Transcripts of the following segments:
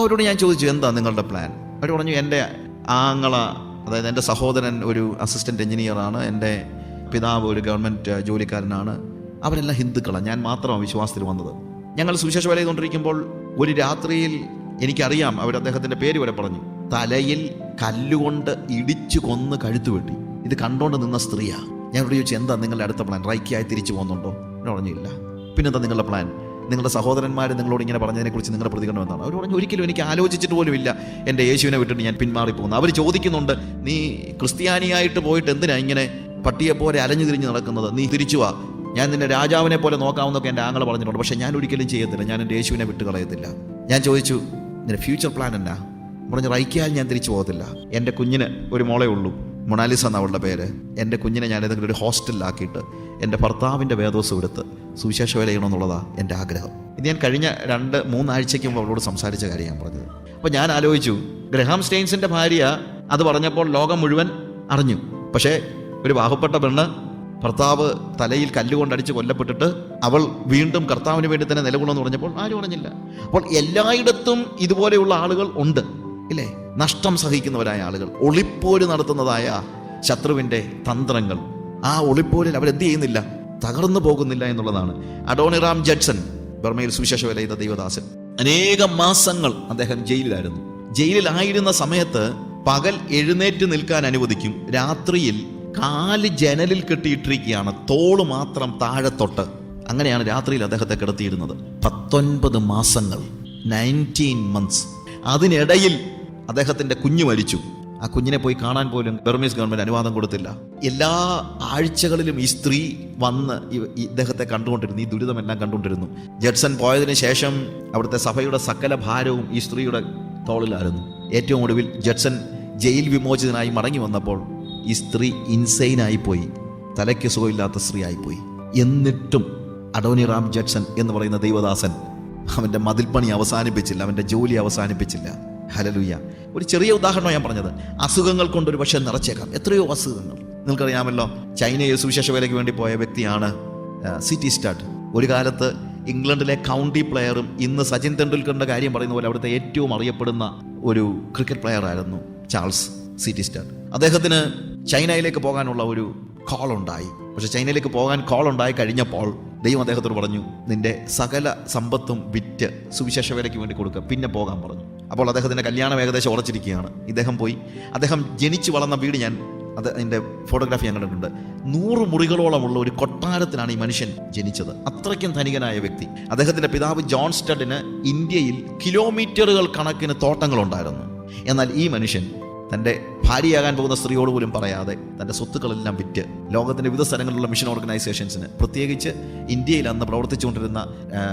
അപ്പോൾ അവരോട് ഞാൻ ചോദിച്ചു എന്താ നിങ്ങളുടെ പ്ലാൻ അവർ പറഞ്ഞു എന്റെ ആങ്ങള അതായത് എന്റെ സഹോദരൻ ഒരു അസിസ്റ്റന്റ് എഞ്ചിനീയറാണ് എന്റെ പിതാവ് ഒരു ഗവൺമെന്റ് ജോലിക്കാരനാണ് അവരെല്ലാം ഹിന്ദുക്കളാണ് ഞാൻ മാത്രമാണ് വിശ്വാസത്തിൽ വന്നത്. ഞങ്ങൾ സുവിശേഷ വേല ചെയ്തുകൊണ്ടിരിക്കുമ്പോൾ ഒരു രാത്രിയിൽ എനിക്കറിയാം അവർ അദ്ദേഹത്തിന്റെ പേര് വരെ പറഞ്ഞു തലയിൽ കല്ലുകൊണ്ട് ഇടിച്ചു കൊന്ന് കഴുത്തു വെട്ടി ഇത് കണ്ടുകൊണ്ട് നിന്ന സ്ത്രീയാണ് ഇവിടെ ചോദിച്ചു എന്താ നിങ്ങളുടെ അടുത്ത പ്ലാൻ റൈക്കായി തിരിച്ചു പോകുന്നുണ്ടോ? എന്ന് പറഞ്ഞില്ല പിന്നെന്താ നിങ്ങളുടെ പ്ലാൻ നിങ്ങളുടെ സഹോദരന്മാർ നിങ്ങളോട് ഇങ്ങനെ പറഞ്ഞതിനെക്കുറിച്ച് നിങ്ങളുടെ പ്രതികരണം എന്താണ് അവർ പറഞ്ഞു ഒരിക്കലും എനിക്ക് ആലോചിച്ചിട്ട് പോലും ഇല്ല. എന്റെ യേശുവിനെ വിട്ടിട്ട് ഞാൻ പിന്മാറി പോകുന്നു. അവർ ചോദിക്കുന്നുണ്ട് നീ ക്രിസ്ത്യാനിയായിട്ട് പോയിട്ട് എന്തിനാ ഇങ്ങനെ പട്ടിയെ പോലെ അലഞ്ഞു തിരിഞ്ഞ് നടക്കുന്നത്? നീ തിരിച്ചു വാ. ഞാൻ നിന്നെ രാജാവിനെ പോലെ നോക്കാമെന്നൊക്കെ എന്റെ ആങ്ങളെ പറഞ്ഞിട്ടുണ്ട്. പക്ഷേ ഞാൻ ഒരിക്കലും ചെയ്യത്തില്ല. ഞാൻ എന്റെ യേശുവിനെ വിട്ട് കളയത്തില്ല. ഞാൻ ചോദിച്ചു നിന്റെ ഫ്യൂച്ചർ പ്ലാൻ എന്നാ? പറഞ്ഞു റൈക്കാൽ ഞാൻ തിരിച്ചു പോകത്തില്ല. എന്റെ കുഞ്ഞിന് ഒരു മോളേ ഉള്ളൂ. മൊണാലിസ എന്ന അവളുടെ പേര്. എന്റെ കുഞ്ഞിനെ ഞാൻ ഏതെങ്കിലും ഒരു ഹോസ്റ്റലിലാക്കിയിട്ട് എന്റെ ഭർത്താവിന്റെ വേദോസം എടുത്ത് സുവിശേഷ വേല ചെയ്യണമെന്നുള്ളതാണ് എന്റെ ആഗ്രഹം. ഇത് ഞാൻ കഴിഞ്ഞ രണ്ട് മൂന്നാഴ്ചയ്ക്ക് മുമ്പ് അവളോട് സംസാരിച്ച കാര്യം ഞാൻ പറഞ്ഞത്. അപ്പോൾ ഞാൻ ആലോചിച്ചു ഗ്രഹാം സ്റ്റെയിൻസിന്റെ ഭാര്യ അത് പറഞ്ഞപ്പോൾ ലോകം മുഴുവൻ അറിഞ്ഞു. പക്ഷേ ഒരു ബാഹുപ്പെട്ട പെണ്ണ് ഭർത്താവ് തലയിൽ കല്ലുകൊണ്ടടിച്ച് കൊല്ലപ്പെട്ടിട്ട് അവൾ വീണ്ടും കർത്താവിന് വേണ്ടി തന്നെ നിലകൊള്ളുമെന്ന് പറഞ്ഞപ്പോൾ ആരും അറിഞ്ഞില്ല. അപ്പോൾ എല്ലായിടത്തും ഇതുപോലെയുള്ള ആളുകൾ ഉണ്ട് ഇല്ലേ? നഷ്ടം സഹിക്കുന്നവരായ ആളുകൾ. ഒളിപ്പോര് നടത്തുന്നതായ ശത്രുവിന്റെ തന്ത്രങ്ങൾ. ആ ഒളിപ്പോരിൽ അവരെന്ത് ചെയ്യുന്നില്ല? തകർന്നു പോകുന്നില്ല എന്നുള്ളതാണ്. അഡോണിറാം ജഡ്സൺ ബർമയിൽ സുവിശേഷ വേല ചെയ്ത ദൈവദാസൻ. അനേക മാസങ്ങൾ അദ്ദേഹം ജയിലിലായിരുന്നു. ജയിലിലായിരുന്ന സമയത്ത് പകൽ എഴുന്നേറ്റ് നിൽക്കാൻ അനുവദിക്കും. രാത്രിയിൽ കാൽ ജനലിൽ കെട്ടിയിട്ടിരിക്കുകയാണ്. തോൾ മാത്രം താഴെ തൊട്ട്. അങ്ങനെയാണ് രാത്രിയിൽ അദ്ദേഹത്തെ കിടത്തിയിരുന്നത്. പത്തൊൻപത് മാസങ്ങൾ. Nineteen months. അതിനിടയിൽ അദ്ദേഹത്തിന്റെ കുഞ്ഞു മരിച്ചു. ആ കുഞ്ഞിനെ പോയി കാണാൻ പോലും ബർമീസ് ഗവൺമെന്റ് അനുവാദം കൊടുത്തില്ല. എല്ലാ ആഴ്ചകളിലും ഈ സ്ത്രീ വന്ന് ഇദ്ദേഹത്തെ കണ്ടുകൊണ്ടിരുന്നു ഈ ദുരിതമെല്ലാം കണ്ടുകൊണ്ടിരുന്നു. ജഡ്സൺ പോയതിനു ശേഷം അവിടുത്തെ സഭയുടെ സകല ഭാരവും ഈ സ്ത്രീയുടെ തോളിലായിരുന്നു. ഏറ്റവും ഒടുവിൽ ജഡ്സൺ ജയിൽ വിമോചിതനായി മടങ്ങി വന്നപ്പോൾ ഈ സ്ത്രീ ഇൻസൈനായി പോയി. തലയ്ക്ക് സുഖമില്ലാത്ത സ്ത്രീ ആയിപ്പോയി എന്നിട്ടും അഡോനി റാം ജഡ്സൺ എന്ന് പറയുന്ന ദൈവദാസൻ അവന്റെ മതിൽപ്പണി അവസാനിപ്പിച്ചില്ല അവന്റെ ജോലി അവസാനിപ്പിച്ചില്ല. ഹലലുയ്യ ഒരു ചെറിയ ഉദാഹരണം ഞാൻ പറഞ്ഞത്. അസുഖങ്ങൾ കൊണ്ട് ഒരു പക്ഷേ നിറച്ചേക്കാം. എത്രയോ അസുഖങ്ങൾ. നിങ്ങൾക്കറിയാമല്ലോ ചൈനയിൽ സുവിശേഷ വേലയ്ക്ക് വേണ്ടി പോയ വ്യക്തിയാണ് സിറ്റി സ്റ്റാർട്ട്. ഒരു കാലത്ത് ഇംഗ്ലണ്ടിലെ കൗണ്ടി പ്ലെയറും ഇന്ന് സച്ചിൻ തെണ്ടുൽക്കറിന്റെ കാര്യം പറയുന്ന പോലെ അവിടുത്തെ ഏറ്റവും അറിയപ്പെടുന്ന ഒരു ക്രിക്കറ്റ് പ്ലെയർ ആയിരുന്നു ചാൾസ് സിറ്റി സ്റ്റാർ അദ്ദേഹത്തിന് ചൈനയിലേക്ക് പോകാനുള്ള ഒരു കോൾ ഉണ്ടായി. പക്ഷെ ചൈനയിലേക്ക് പോകാൻ കോൾ ഉണ്ടായി കഴിഞ്ഞപ്പോൾ ദൈവം അദ്ദേഹത്തോട് പറഞ്ഞു നിന്റെ സകല സമ്പത്തും വിറ്റ് സുവിശേഷ വേലയ്ക്ക് വേണ്ടി കൊടുക്കുക പിന്നെ പോകാൻ പറഞ്ഞു. അപ്പോൾ അദ്ദേഹത്തിന്റെ കല്യാണം ഏകദേശം ഉറച്ചിരിക്കുകയാണ്. ഇദ്ദേഹം പോയി. അദ്ദേഹം ജനിച്ചു വളർന്ന വീട് ഞാൻ അത് അതിന്റെ ഫോട്ടോഗ്രാഫി ഞാൻ കണ്ടിട്ടുണ്ട്. നൂറ് മുറികളോളമുള്ള ഒരു കൊട്ടാരത്തിലാണ് ഈ മനുഷ്യൻ ജനിച്ചത്. അത്രയ്ക്കും ധനികനായ വ്യക്തി. അദ്ദേഹത്തിന്റെ പിതാവ് ജോൺ സ്റ്റഡിന് ഇന്ത്യയിൽ കിലോമീറ്ററുകൾ കണക്കിന് തോട്ടങ്ങളുണ്ടായിരുന്നു. എന്നാൽ ഈ മനുഷ്യൻ തന്റെ ഭാര്യയാകാൻ പോകുന്ന സ്ത്രീയോട് പോലും പറയാതെ തന്റെ സ്വത്തുക്കളെല്ലാം വിറ്റ് ലോകത്തിന്റെ വിവിധ സ്ഥലങ്ങളിലുള്ള മിഷൻ ഓർഗനൈസേഷൻസിന് പ്രത്യേകിച്ച് ഇന്ത്യയിൽ അന്ന് പ്രവർത്തിച്ചുകൊണ്ടിരുന്ന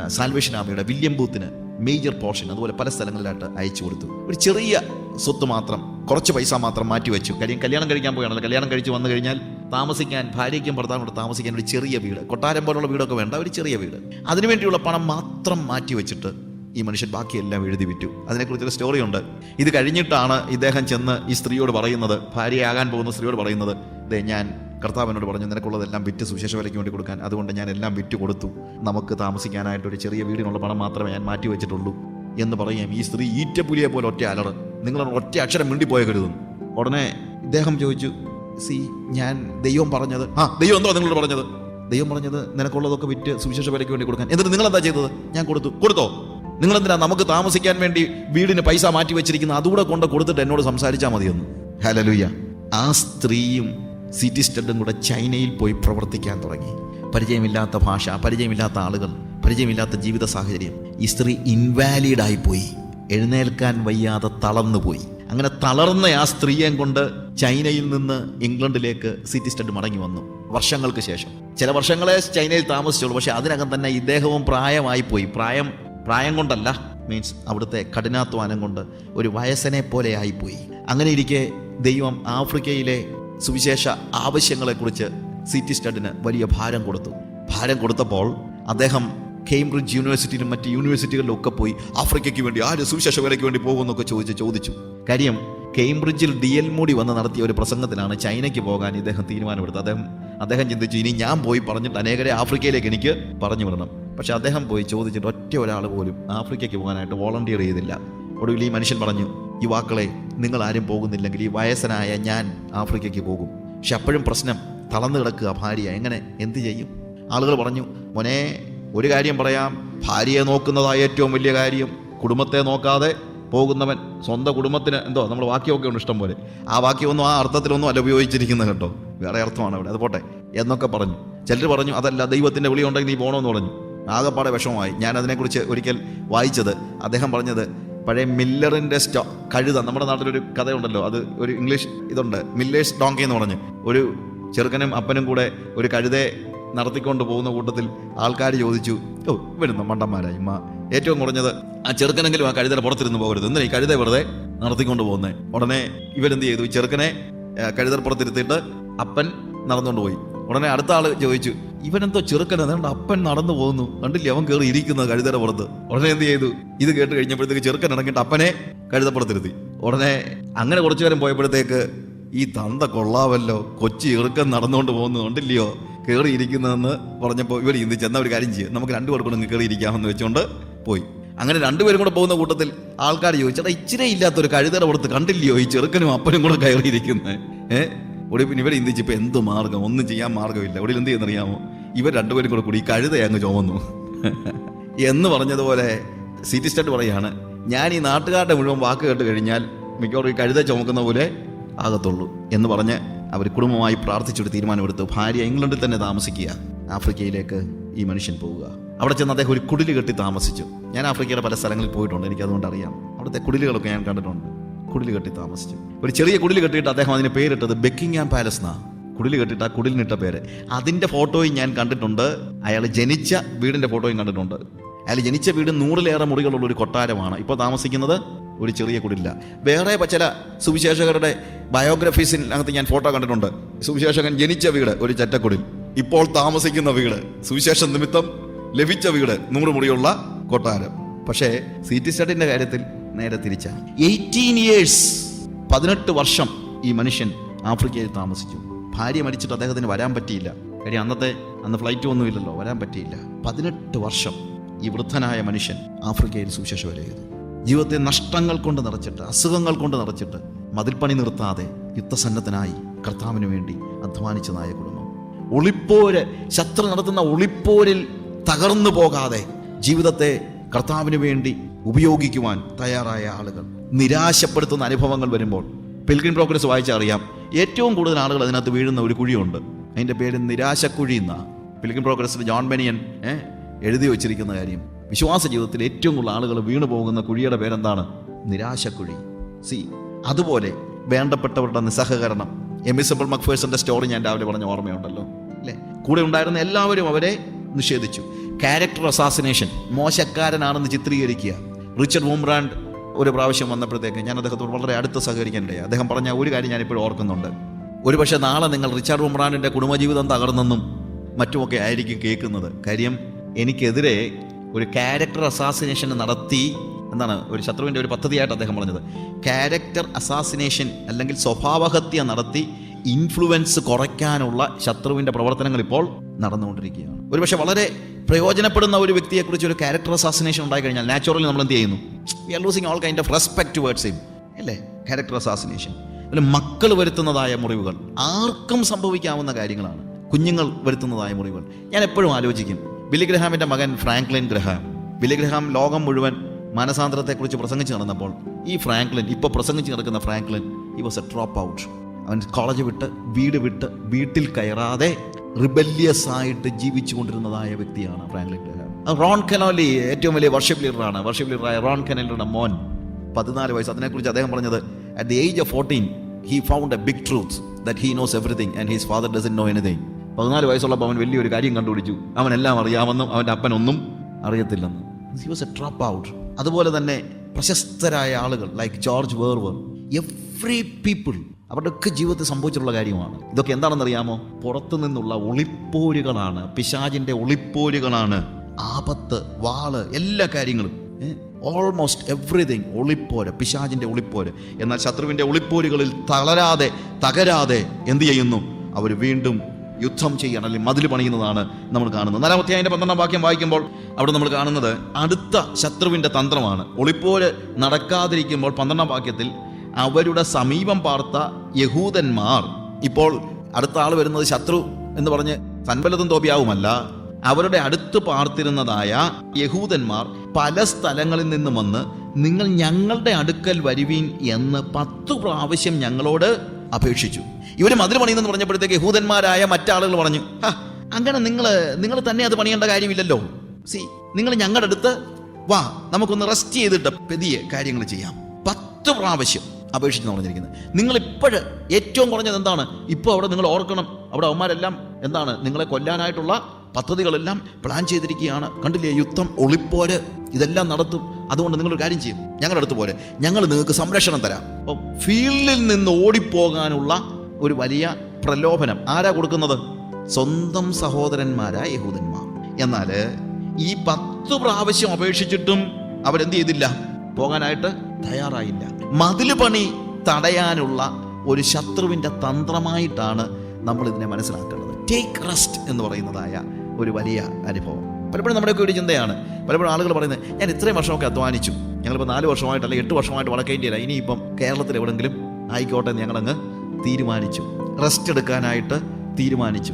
സാൽവേഷൻ ആർമിയുടെ വില്യം ബൂത്തിന് മേജർ പോർഷൻ അതുപോലെ പല സ്ഥലങ്ങളിലായിട്ട് അയച്ചു കൊടുത്തു. ഒരു ചെറിയ സ്വത്ത് മാത്രം കുറച്ച് പൈസ മാത്രം മാറ്റി വെച്ചു. കാര്യം കല്യാണം കഴിക്കാൻ പോകുകയാണല്ലോ കല്യാണം കഴിച്ച് വന്നു കഴിഞ്ഞാൽ താമസിക്കാൻ ഭാര്യയ്ക്കും ഭർത്താവും കൂടെ താമസിക്കാൻ ഒരു ചെറിയ വീട് കൊട്ടാരം പോലുള്ള വീടൊക്കെ വേണ്ട ഒരു ചെറിയ വീട്. അതിനുവേണ്ടിയുള്ള പണം മാത്രം മാറ്റി വെച്ചിട്ട് ഈ മനുഷ്യൻ ബാക്കിയെല്ലാം എഴുതി വിറ്റു. അതിനെക്കുറിച്ചൊരു സ്റ്റോറി ഉണ്ട്. ഇത് കഴിഞ്ഞിട്ടാണ് ഇദ്ദേഹം ചെന്ന് ഈ സ്ത്രീയോട് പറയുന്നത് ഭാര്യയാകാൻ പോകുന്ന സ്ത്രീയോട് പറയുന്നത് ദേ ഞാൻ കർത്താവിനോട് പറഞ്ഞു നിനക്കുള്ളതെല്ലാം വിറ്റ് സുശേഷ വിലയ്ക്ക് വേണ്ടി കൊടുക്കാൻ. അതുകൊണ്ട് ഞാൻ എല്ലാം വിറ്റ് കൊടുത്തു. നമുക്ക് താമസിക്കാനായിട്ട് ഒരു ചെറിയ വീടിനുള്ള പണം മാത്രമേ ഞാൻ മാറ്റി വെച്ചിട്ടുള്ളൂ. എന്ന് പറയാം ഈ സ്ത്രീ ഈറ്റപ്പുലിയെ പോലെ ഒറ്റ അലറ്. നിങ്ങൾ ഒറ്റ അക്ഷരം മിണ്ടിപ്പോയ കരുതും ഉടനെ ഇദ്ദേഹം ചോദിച്ചു സി ഞാൻ ദൈവം പറഞ്ഞത് ആ ദൈവം എന്തോ നിങ്ങളോട് പറഞ്ഞത്? ദൈവം പറഞ്ഞത് നിനക്കുള്ളതൊക്കെ വിറ്റ് സുവിശേഷ വിലയ്ക്ക് വേണ്ടി കൊടുക്കാൻ. എന്നിട്ട് നിങ്ങൾ എന്താ ചെയ്തത്? ഞാൻ കൊടുത്തു. കൊടുത്തോ? നിങ്ങൾ എന്തിനാ നമുക്ക് താമസിക്കാൻ വേണ്ടി വീടിന് പൈസ മാറ്റി വെച്ചിരിക്കുന്ന? അതുകൂടെ കൊണ്ട് കൊടുത്തിട്ട് എന്നോട് സംസാരിച്ചാൽ മതിയെന്ന്. ഹലലുയ്യ ആ സ്ത്രീയും സിറ്റി സ്റ്റഡും കൂടെ ചൈനയിൽ പോയി പ്രവർത്തിക്കാൻ തുടങ്ങി. പരിചയമില്ലാത്ത ഭാഷ പരിചയമില്ലാത്ത ആളുകൾ പരിചയമില്ലാത്ത ജീവിത സാഹചര്യം. ഈ സ്ത്രീ ഇൻവാലിഡ് ആയി പോയി. എഴുന്നേൽക്കാൻ വയ്യാതെ തളർന്നു പോയി. അങ്ങനെ തളർന്ന ആ സ്ത്രീയെയും കൊണ്ട് ചൈനയിൽ നിന്ന് ഇംഗ്ലണ്ടിലേക്ക് സിറ്റി സ്റ്റഡ് മടങ്ങി വന്നു. വർഷങ്ങൾക്ക് ശേഷം. ചില വർഷങ്ങളെ ചൈനയിൽ താമസിച്ചുള്ളൂ. പക്ഷേ അതിനകം തന്നെ ഇദ്ദേഹവും പ്രായമായി പോയി. പ്രായം പ്രായം കൊണ്ടല്ല മീൻസ് അവിടുത്തെ കഠിനാധ്വാനം കൊണ്ട് ഒരു വയസ്സനെ പോലെ ആയിപ്പോയി. അങ്ങനെ ഇരിക്കെ ദൈവം ആഫ്രിക്കയിലെ സുവിശേഷ ആവശ്യങ്ങളെക്കുറിച്ച് സിറ്റി സ്റ്റഡിന് വലിയ ഭാരം കൊടുത്തു. ഭാരം കൊടുത്തപ്പോൾ അദ്ദേഹം കേംബ്രിഡ്ജ് യൂണിവേഴ്സിറ്റിയിലും മറ്റ് യൂണിവേഴ്സിറ്റികളിലും ഒക്കെ പോയി ആഫ്രിക്കയ്ക്ക് വേണ്ടി ആര് സുവിശേഷ വേലയ്ക്ക് വേണ്ടി പോകുമെന്നൊക്കെ ചോദിച്ച് ചോദിച്ചു. കാര്യം കേംബ്രിഡ്ജിൽ ഡി എൽ മോഡി വന്ന് നടത്തിയ ഒരു പ്രസംഗത്തിലാണ് ചൈനയ്ക്ക് പോകാൻ ഇദ്ദേഹം തീരുമാനമെടുത്തത്. അദ്ദേഹം അദ്ദേഹം ചിന്തിച്ചു ഇനി ഞാൻ പോയി പറഞ്ഞിട്ട് അനേകരെ ആഫ്രിക്കയിലേക്ക് എനിക്ക് പറഞ്ഞു വിടണം. പക്ഷെ അദ്ദേഹം പോയി ചോദിച്ചിട്ട് ഒറ്റ ഒരാൾ പോലും ആഫ്രിക്കയ്ക്ക് പോകാനായിട്ട് വോളണ്ടിയർ ചെയ്തില്ല. ഒടുവിൽ ഈ മനുഷ്യൻ പറഞ്ഞു യുവാക്കളെ നിങ്ങൾ ആരും പോകുന്നില്ലെങ്കിൽ ഈ വയസ്സനായ ഞാൻ ആഫ്രിക്കയ്ക്ക് പോകും. പക്ഷെ അപ്പോഴും പ്രശ്നം തളർന്നു കിടക്കുക ഭാര്യ എങ്ങനെ? എന്ത് ചെയ്യും? ആളുകൾ പറഞ്ഞു മോനെ ഒരു കാര്യം പറയാം. ഭാര്യയെ നോക്കുന്നതായ ഏറ്റവും വലിയ കാര്യം. കുടുംബത്തെ നോക്കാതെ പോകുന്നവൻ സ്വന്തം കുടുംബത്തിന് എന്തോ നമ്മൾ വാക്യമൊക്കെ ഉണ്ട് ഇഷ്ടം പോലെ ആ വാക്യമൊന്നും ആ അർത്ഥത്തിലൊന്നും അല്ല ഉപയോഗിച്ചിരിക്കുന്നത് കേട്ടോ. വേറെ അർത്ഥമാണ് അവിടെ. അത് പോട്ടെ. എന്നൊക്കെ പറഞ്ഞു. ചിലർ പറഞ്ഞു അതല്ല ദൈവത്തിന്റെ വിളി ഉണ്ടെങ്കിൽ നീ പോകണമെന്ന് പറഞ്ഞു. ആകെപ്പാടെ വിഷമമായി. ഞാൻ അതിനെക്കുറിച്ച് ഒരിക്കൽ വായിച്ചത്. അദ്ദേഹം പറഞ്ഞത് പഴയ മില്ലറിന്റെ സ്റ്റോ കഴുത നമ്മുടെ നാട്ടിലൊരു കഥയുണ്ടല്ലോ അത് ഒരു ഇംഗ്ലീഷ് ഇതുണ്ട്. മില്ലേഴ്സ് ഡോങ്കി എന്ന് പറഞ്ഞ്. ഒരു ചെറുക്കനും അപ്പനും കൂടെ ഒരു കഴുതയെ നടത്തിക്കൊണ്ട് പോകുന്ന കൂട്ടത്തിൽ ആൾക്കാർ ചോദിച്ചു ഓ വരുന്നു മണ്ടന്മാരായി ഉമ്മ ഏറ്റവും കുറഞ്ഞത് ആ ചെറുക്കനെങ്കിലും ആ കഴുതയുടെ പുറത്തിരുന്ന് പോകരുത്. എന്തിനാ ഈ കഴുത വെറുതെ നടത്തിക്കൊണ്ട് പോകുന്നത് ഉടനെ ഇവരെന്ത് ചെയ്തു? ചെറുക്കനെ കഴുതർ കഴുതയുടെ പുറത്തിരുത്തിയിട്ട് അപ്പൻ നടന്നുകൊണ്ട് പോയി. ഉടനെ അടുത്ത ആൾ ചോദിച്ചു ഇവനെന്തോ ചെറുക്കൻ അതുകൊണ്ട് അപ്പൻ നടന്നു പോകുന്നു. കണ്ടില്ലേ അവൻ കയറി ഇരിക്കുന്നത് കഴുതര പുറത്ത്. ഉടനെ എന്ത് ചെയ്തു? ഇത് കേട്ട് കഴിഞ്ഞപ്പോഴത്തേക്ക് ചെറുക്കൻ ഇറങ്ങിയിട്ട് അപ്പനെ കഴുതപ്പുറത്തിരുത്തി ഉടനെ അങ്ങനെ കുറച്ചു നേരം പോയപ്പോഴത്തേക്ക് ഈ തന്ത കൊള്ളാവല്ലോ കൊച്ചി ഇറുക്കം നടന്നുകൊണ്ട് പോകുന്നു കണ്ടില്ലയോ? കയറി ഇരിക്കുന്നതെന്ന് പറഞ്ഞപ്പോൾ ഇവർ ചിന്തിച്ച് എന്നാ ഒരു കാര്യം ചെയ്യും നമുക്ക് രണ്ടുപേർക്കും കൂടെ കയറി ഇരിക്കാമെന്ന് വെച്ചുകൊണ്ട് പോയി. അങ്ങനെ രണ്ടുപേരും കൂടെ പോകുന്ന കൂട്ടത്തിൽ ആൾക്കാർ ചോദിച്ചാൽ ഇച്ചിരി ഇല്ലാത്തൊരു കഴുതയുടെ പുറത്ത് കണ്ടില്ലയോ ഈ ചെറുക്കനും അപ്പനും കൂടെ കയറിയിരിക്കുന്നത് ഏഹ് ഒടുവിൽ പിന്നെ ഇവർ ചിന്തിച്ച് ഇപ്പൊ എന്ത് മാർഗം? ഒന്നും ചെയ്യാൻ മാർഗമില്ല. ഒടുവിൽ എന്ത് ചെയ്യുന്നറിയാമോ? ഇവർ രണ്ടുപേരും കൂടെ കൂടി കഴുത അങ്ങ് ചുമന്നു. എന്ന് പറഞ്ഞതുപോലെ സിറ്റി സ്റ്റഡ് പറയാണ് ഞാൻ ഈ നാട്ടുകാരുടെ മുഴുവൻ വാക്ക് കേട്ട് കഴിഞ്ഞാൽ മിക്കവാറും ഈ കഴുത ചുമക്കുന്ന പോലെ ആകത്തുള്ളൂ എന്ന് പറഞ്ഞ് അവർ കുടുംബമായി പ്രാർത്ഥിച്ചൊരു തീരുമാനമെടുത്തു. ഭാര്യ ഇംഗ്ലണ്ടിൽ തന്നെ താമസിക്കുക. ആഫ്രിക്കയിലേക്ക് ഈ മനുഷ്യൻ പോവുക. അവിടെ ചെന്ന് അദ്ദേഹം ഒരു കുടിൽ കെട്ടി താമസിച്ചു. ഞാൻ ആഫ്രിക്കയുടെ പല സ്ഥലങ്ങളിൽ പോയിട്ടുണ്ട്. എനിക്ക് അതുകൊണ്ട് അറിയാം. അവിടുത്തെ കുടിലുകളൊക്കെ ഞാൻ കണ്ടിട്ടുണ്ട്. കുടിൽ കെട്ടി താമസിച്ചു. ഒരു ചെറിയ കുടിൽ കെട്ടിയിട്ട് അദ്ദേഹം അതിന് പേരിട്ടത് ബെക്കിംഗ്ഹാം പാലസ് എന്നാ. കുടിൽ കെട്ടിട്ട് ആ കുടിലിനിട്ട പേര്. അതിന്റെ ഫോട്ടോയും ഞാൻ കണ്ടിട്ടുണ്ട്. അയാൾ ജനിച്ച വീടിന്റെ ഫോട്ടോയും കണ്ടിട്ടുണ്ട്. അയാൾ ജനിച്ച വീട് നൂറിലേറെ മുറികളുള്ള ഒരു കൊട്ടാരമാണ്. ഇപ്പോൾ താമസിക്കുന്നത് ഒരു ചെറിയ കുടില്ല. വേറെ ചില സുവിശേഷകരുടെ ബയോഗ്രഫീസിനകത്ത് ഞാൻ ഫോട്ടോ കണ്ടിട്ടുണ്ട്. സുവിശേഷകൻ ജനിച്ച വീട് ഒരു ചറ്റക്കുടിൽ. ഇപ്പോൾ താമസിക്കുന്ന വീട് സുവിശേഷ നിമിത്തം ലഭിച്ച വീട് നൂറ് മുറിയുള്ള കൊട്ടാരം. പക്ഷേ സി ടി സ്റ്റഡിന്റെ കാര്യത്തിൽ നേരെ തിരിച്ച. എയ്റ്റീൻ ഇയേഴ്സ് പതിനെട്ട് വർഷം ഈ മനുഷ്യൻ ആഫ്രിക്കയിൽ താമസിച്ചു. ഭാര്യ മരിച്ചിട്ട് അദ്ദേഹത്തിന് വരാൻ പറ്റിയില്ല. കാര്യം അന്നത്തെ അന്ന് ഫ്ലൈറ്റ് ഒന്നുമില്ലല്ലോ വരാൻ പറ്റിയില്ല. പതിനെട്ട് വർഷം ഈ വൃദ്ധനായ മനുഷ്യൻ ആഫ്രിക്കയിൽ സുവിശേഷം വരെയത് ജീവിതത്തെ നഷ്ടങ്ങൾ കൊണ്ട് നിറച്ചിട്ട് അസുഖങ്ങൾ കൊണ്ട് നിറച്ചിട്ട് മതിൽപ്പണി നിർത്താതെ യുദ്ധസന്നദ്ധനായി കർത്താവിന് വേണ്ടി അധ്വാനിച്ചതായ കുടുംബം. ഒളിപ്പോര് ശത്രു നടത്തുന്ന ഒളിപ്പോരിൽ തകർന്നു പോകാതെ ജീവിതത്തെ കർത്താവിന് വേണ്ടി ഉപയോഗിക്കുവാൻ തയ്യാറായ ആളുകൾ. നിരാശപ്പെടുത്തുന്ന അനുഭവങ്ങൾ വരുമ്പോൾ പിൽഗ്രിം പ്രോഗ്രസ് വായിച്ചാൽ അറിയാം ഏറ്റവും കൂടുതൽ ആളുകൾ അതിനകത്ത് വീഴുന്ന ഒരു കുഴിയുണ്ട്. അതിന്റെ പേര് നിരാശക്കുഴി എന്നാണ് പിൽഗ്രിം പ്രോഗ്രസ്സിൽ ജോൺ ബെനിയൻ എഴുതി വച്ചിരിക്കുന്ന കാര്യം. വിശ്വാസ ജീവിതത്തിൽ ഏറ്റവും കൂടുതൽ ആളുകൾ വീണു പോകുന്ന കുഴിയുടെ പേരെന്താണ്? നിരാശക്കുഴി. സി അതുപോലെ വേണ്ടപ്പെട്ടവരുടെ നിസ്സഹകരണം. എമിസബിൾ മക്ഫേഴ്സന്റെ സ്റ്റോറി ഞാൻ രാവിലെ പറഞ്ഞ ഓർമ്മയുണ്ടല്ലോ അല്ലേ? കൂടെ ഉണ്ടായിരുന്ന എല്ലാവരും അവരെ നിഷേധിച്ചു. ക്യാരക്ടർ അസാസിനേഷൻ മോശക്കാരനാണെന്ന് ചിത്രീകരിക്കുക. റിച്ചർഡ് വോംബ്രാൻഡ് ഒരു പ്രാവശ്യം വന്നപ്പോഴത്തേക്ക് ഞാൻ അദ്ദേഹത്തോട് വളരെ അടുത്ത് സഹകരിക്കണ്ടേ അദ്ദേഹം പറഞ്ഞ ഒരു കാര്യം ഞാനിപ്പോഴും ഓർക്കുന്നുണ്ട്. ഒരു പക്ഷേ നാളെ നിങ്ങൾ റിച്ചാർഡ് വോംബ്രാൻഡിന്റെ കുടുംബജീവിതം തകർന്നെന്നും മറ്റുമൊക്കെ ആയിരിക്കും കേൾക്കുന്നത്. കാര്യം എനിക്കെതിരെ ഒരു ക്യാരക്ടർ അസാസിനേഷൻ നടത്തി എന്താണ് ഒരു ശത്രുവിന്റെ ഒരു പദ്ധതിയായിട്ട് അദ്ദേഹം പറഞ്ഞത്. ക്യാരക്ടർ അസാസിനേഷൻ അല്ലെങ്കിൽ സ്വഭാവഹത്യ നടത്തി ഇൻഫ്ലുവൻസ് കുറയ്ക്കാനുള്ള ശത്രുവിന്റെ പ്രവർത്തനങ്ങൾ ഇപ്പോൾ നടന്നുകൊണ്ടിരിക്കുകയാണ്. ഒരുപക്ഷെ വളരെ പ്രയോജനപ്പെടുന്ന ഒരു വ്യക്തിയെക്കുറിച്ച് ഒരു ക്യാരക്ടർ അസാസിനേഷൻ ഉണ്ടായി കഴിഞ്ഞാൽ നാച്ചുറലി നമ്മൾ എന്ത് ചെയ്യുന്നു? We are losing all kind of respect towards him അല്ലേ? ക്യാരക്ടർ അസാസിനേഷൻ അതിൽ മക്കൾ വരുത്തുന്നതായ മുറിവുകൾ. ആർക്കും സംഭവിക്കാവുന്ന കാര്യങ്ങളാണ്. കുഞ്ഞുങ്ങൾ വരുത്തുന്നതായ മുറിവുകൾ. ഞാൻ എപ്പോഴും ആലോചിക്കും. ബില്ലി ഗ്രഹാമിന്റെ മകൻ ഫ്രാങ്ക്ലിൻ ഗ്രഹാം. ബില്ലി ഗ്രഹാം ലോകം മുഴുവൻ മാനസാന്തരത്തെക്കുറിച്ച് പ്രസംഗിച്ച് നടന്നപ്പോൾ ഈ ഫ്രാങ്ക്ലിൻ ഇപ്പോൾ പ്രസംഗിച്ച് നടക്കുന്ന Franklin he was a dropout അവൻ കോളേജ് വിട്ട് വീട് വിട്ട് വീട്ടിൽ കയറാതെ റിബല്യസ് ആയിട്ട് ജീവിച്ചു കൊണ്ടിരുന്നതായ വ്യക്തിയാണ് ഫ്രാങ്ക്ലിൻ റോൺ കനോലി ഏറ്റവും വലിയ വർഷിപ്പ് ലീഡറാണ് വർഷിപ്പ് ലീഡറായ റോൺ കനോലിയുടെ മോൻ പതിനാല് വയസ്സ്. അതിനെക്കുറിച്ച് അദ്ദേഹം പറഞ്ഞത് at the age of fourteen he found a big truth that he knows everything and his father doesn't know anything പതിനാല് വയസ്സുള്ളപ്പോൾ അവൻ വലിയൊരു കാര്യം കണ്ടുപിടിച്ചു. അവൻ എല്ലാം അറിയാമെന്നും അവന്റെ അപ്പനൊന്നും അറിയത്തില്ലെന്ന്. He was a dropout അതുപോലെ തന്നെ പ്രശസ്തരായ ആളുകൾ ലൈക്ക് ജോർജ് വേർവർ എവ്രി പീപ്പിൾ അവരുടെയൊക്കെ ജീവിതത്തിൽ സംഭവിച്ചിട്ടുള്ള കാര്യമാണ്. ഇതൊക്കെ എന്താണെന്നറിയാമോ? പുറത്തു നിന്നുള്ള ഒളിപ്പോരുകളാണ്. പിശാജിന്റെ ഒളിപ്പോരുകളാണ്. ആപത്ത് വാൾ എല്ലാ കാര്യങ്ങളും. ഓൾമോസ്റ്റ് എവറിഥിങ് ഒളിപ്പോര് പിശാജിന്റെ ഒളിപ്പോര്. എന്നാൽ ശത്രുവിന്റെ ഒളിപ്പോരുകളിൽ തളരാതെ തകരാതെ എന്ത് ചെയ്യുന്നു? അവർ വീണ്ടും യുദ്ധം ചെയ്യണം അല്ലെങ്കിൽ മതിൽ പണിയുന്നതാണ് നമ്മൾ കാണുന്നത്. നാലാമത്തെ അതിന്റെ പന്ത്രണ്ടാം വാക്യം വായിക്കുമ്പോൾ അവിടെ നമ്മൾ കാണുന്നത് അടുത്ത ശത്രുവിന്റെ തന്ത്രമാണ്. ഒളിപ്പോര് നടക്കാതിരിക്കുമ്പോൾ പന്ത്രണ്ടാം വാക്യത്തിൽ അവരുടെ സമീപം പാർത്ത യഹൂദന്മാർ. ഇപ്പോൾ അടുത്ത ആൾ വരുന്നത് ശത്രു എന്ന് പറഞ്ഞ് സൻബലതും തോപിയാവുമല്ല അവരുടെ അടുത്ത് പാർത്തിരുന്നതായ യഹൂദന്മാർ പല സ്ഥലങ്ങളിൽ നിന്നും വന്ന് നിങ്ങൾ ഞങ്ങളുടെ അടുക്കൽ വരുവീൻ എന്ന് പത്തു പ്രാവശ്യം ഞങ്ങളോട് അപേക്ഷിച്ചു. ഇവർ മതിൽ പണിയെന്ന് പറഞ്ഞപ്പോഴത്തേക്ക് യഹൂദന്മാരായ മറ്റാളുകൾ പറഞ്ഞു "ഹ, അങ്ങനെ നിങ്ങൾ നിങ്ങൾ തന്നെ അത് പണിയേണ്ട കാര്യമില്ലല്ലോ. സി നിങ്ങൾ ഞങ്ങളുടെ അടുത്ത് വാ നമുക്കൊന്ന് റെസ്റ്റ് ചെയ്തിട്ട് പെതിയെ കാര്യങ്ങൾ ചെയ്യാം. പത്ത് പ്രാവശ്യം. അപേക്ഷിച്ച് പറഞ്ഞിരിക്കുന്നത് നിങ്ങൾ ഇപ്പോഴ് ഏറ്റവും കുറഞ്ഞത് എന്താണ്? ഇപ്പോൾ അവിടെ നിങ്ങൾ ഓർക്കണം. അവിടെ അവന്മാരെല്ലാം എന്താണ്? നിങ്ങളെ കൊല്ലാനായിട്ടുള്ള പദ്ധതികളെല്ലാം പ്ലാൻ ചെയ്തിരിക്കുകയാണ്. കണ്ടില്ലേ? യുദ്ധം ഒളിപ്പോര് ഇതെല്ലാം നടത്തും. അതുകൊണ്ട് നിങ്ങളൊരു കാര്യം ചെയ്യും. ഞങ്ങളുടെ അടുത്ത് പോരെ. ഞങ്ങൾ നിങ്ങൾക്ക് സംരക്ഷണം തരാം. അപ്പോൾ ഫീൽഡിൽ നിന്ന് ഓടിപ്പോകാനുള്ള ഒരു വലിയ പ്രലോഭനം. ആരാ കൊടുക്കുന്നത്? സ്വന്തം സഹോദരന്മാരായ യഹൂദന്മാർ. എന്നാൽ ഈ പത്ത് പ്രാവശ്യം അപേക്ഷിച്ചിട്ടും അവരെന്ത് ചെയ്തില്ല? പോകാനായിട്ട് തയ്യാറായില്ല. മതിൽ പണി തടയാനുള്ള ഒരു ശത്രുവിന്റെ തന്ത്രമായിട്ടാണ് നമ്മൾ ഇതിനെ മനസ്സിലാക്കേണ്ടത്. ടേക്ക് റെസ്റ്റ് എന്ന് പറയുന്നതായ ഒരു വലിയ അനുഭവം. പലപ്പോഴും നമ്മുടെയൊക്കെ ഒരു ചിന്തയാണ്. പലപ്പോഴും ആളുകൾ പറയുന്നത് ഞാൻ ഇത്രയും വർഷമൊക്കെ അധ്വാനിച്ചു. ഞങ്ങളിപ്പോൾ നാല് വർഷമായിട്ട് അല്ലെങ്കിൽ എട്ട് വർഷമായിട്ട് വളക്കേണ്ടിയില്ല ഇനിയിപ്പം കേരളത്തിൽ എവിടെങ്കിലും ആയിക്കോട്ടെ എന്ന് ഞങ്ങളങ്ങ് തീരുമാനിച്ചു. റെസ്റ്റ് എടുക്കാനായിട്ട് തീരുമാനിച്ചു.